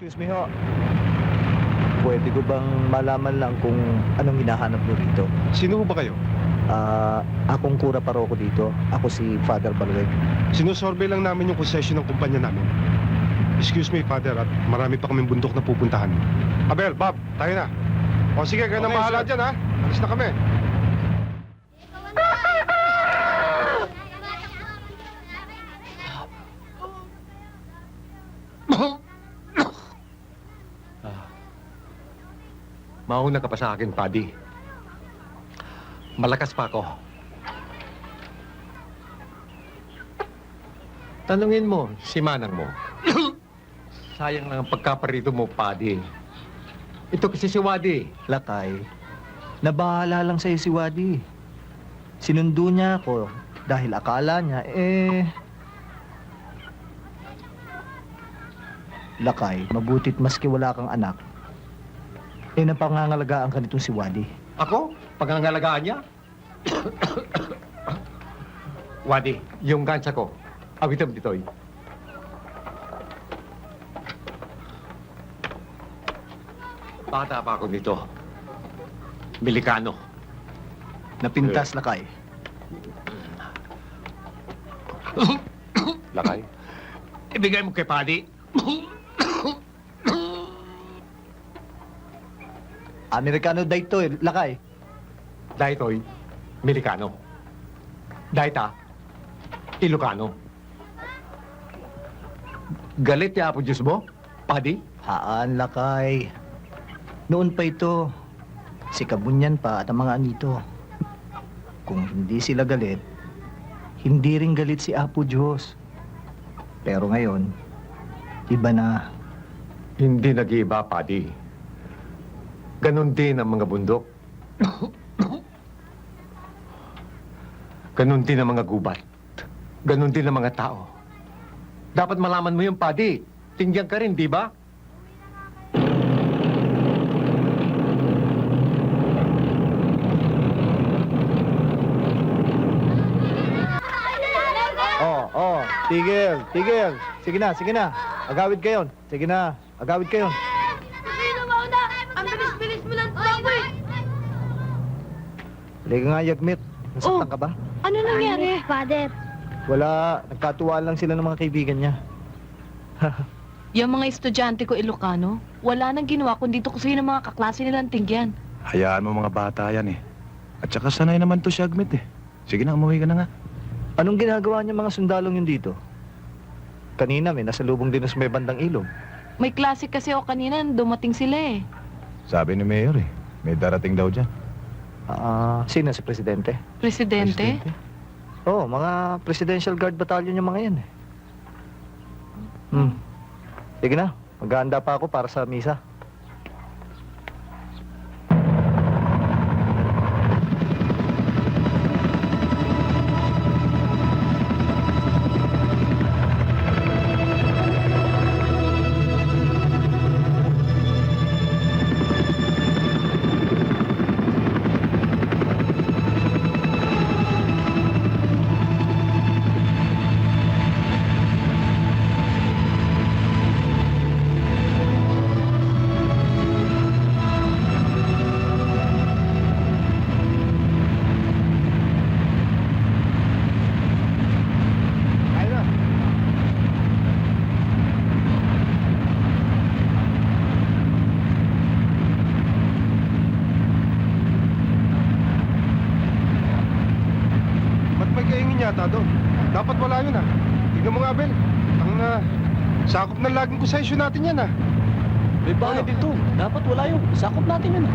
Excuse me ho. Pwede ko bang malaman lang kung anong hinahanap nyo rito? Sino ho ba kayo? Ah, akong kura paroko dito. Ako si Father Balueg. Sinusurvey lang namin yung concession ng kumpanya namin. Excuse me, Father, at marami pa kaming bundok na pupuntahan. Abel, Bob, tayo na. O sige, kayo na Okay, bahala sir. dyan, ha? Alis na kami. Mauna ka pa sa akin, Paddy. Malakas pa ako. Tanungin mo, si Manang mo. Sayang lang ang pagkaparito mo, Paddy. Ito kasi si Wadi. Lakay, nabahala lang sa'yo si Wadi. Sinundo niya ako dahil akala niya, eh... Lakay, mabutit maski wala kang anak. Eh, napangangalagaan ka nitong si Wadi. Ako? Pangangalagaan niya? Wadi, yung gansa ko. Awitam ditoy. Bata pa ako nito. Milikano. Napintas, Lakay. Lakay? Ibigay mo kay Paddy. Amerikano dito eh, Lakay. Daitoy, Milikano. Daita, Ilocano. Galit ya po Diyos mo? Paddy? Haan, Lakay. Noon pa ito. Si Kabunyan pa at ang mga anito. Kung hindi sila galit, hindi rin galit si Apo Diyos. Pero ngayon, iba na. Hindi nag-iiba, Paddy. Ganon din ang mga bundok. Ganon din ang mga gubat. Ganon din ang mga tao. Dapat malaman mo yung Paddy. Tingyan ka rin, di ba? Oh, oh, tigil, tigil. Sige na, sige na. Agawid kayo. Sige na, agawid kayo. Halika nga, Yagmit. Nasaktan Oh. ka ba? Ano nangyari? Father. Wala, nagkatuwaan lang sila ng mga kaibigan niya. Yung mga estudyante ko Ilocano, wala nang ginawa kundi tukusin ng mga kaklase nilang tingyan. Hayaan mo mga bata yan eh. At saka sanay naman to si Agmet eh. Sige na, umuwi ka na nga. Anong ginagawa niya mga sundalong yun dito? Kanina may nasalubong din sa may bandang ilog. May klase kasi ako kanina, dumating sila eh. Sabi ni Mayor eh, may darating daw dyan. Ah, sino si Presidente? Presidente? Oo, oh, mga Presidential Guard Battalion yung mga yan eh. Hmm. Sige na, maghahanda pa ako para sa misa. Yata doon? Dapat wala yun, ah. Tingnan mo nga, Bel. Ang na... sakop ng laging concession natin yan, ah. May bahay dito. Dapat wala yung sakop natin yun.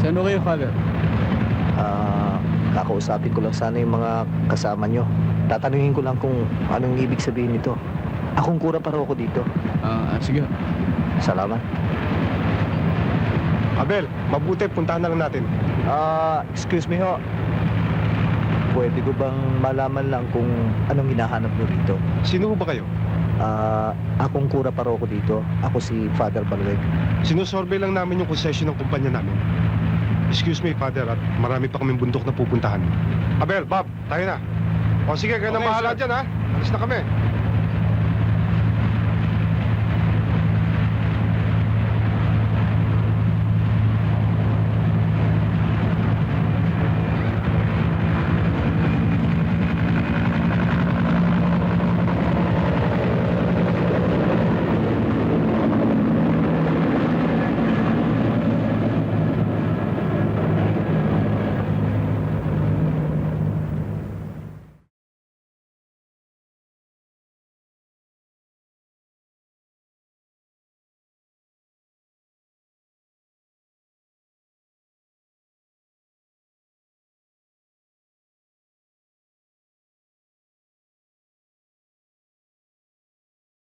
Saan mo kayo, Father? Ah, kakausapin ko lang sana yung mga kasama nyo. Tatanungin ko lang kung anong ibig sabihin nito. Akong kura paroko dito. Ah, sige. Salamat. Abel, mabuti, puntahan na lang natin. Ah, excuse me ho. Pwede ko bang malaman lang kung anong hinahanap nyo rito? Sino ho ba kayo? Ah, akong kura paroko dito. Ako si Father Balueg. Sinusurvey lang namin yung concession ng kumpanya namin. Excuse me, Father, at marami pa kaming bundok na pupuntahan. Abel, Bob, tayo na. O sige, kayo na Okay, bahala sir. dyan, ha? Alis na kami.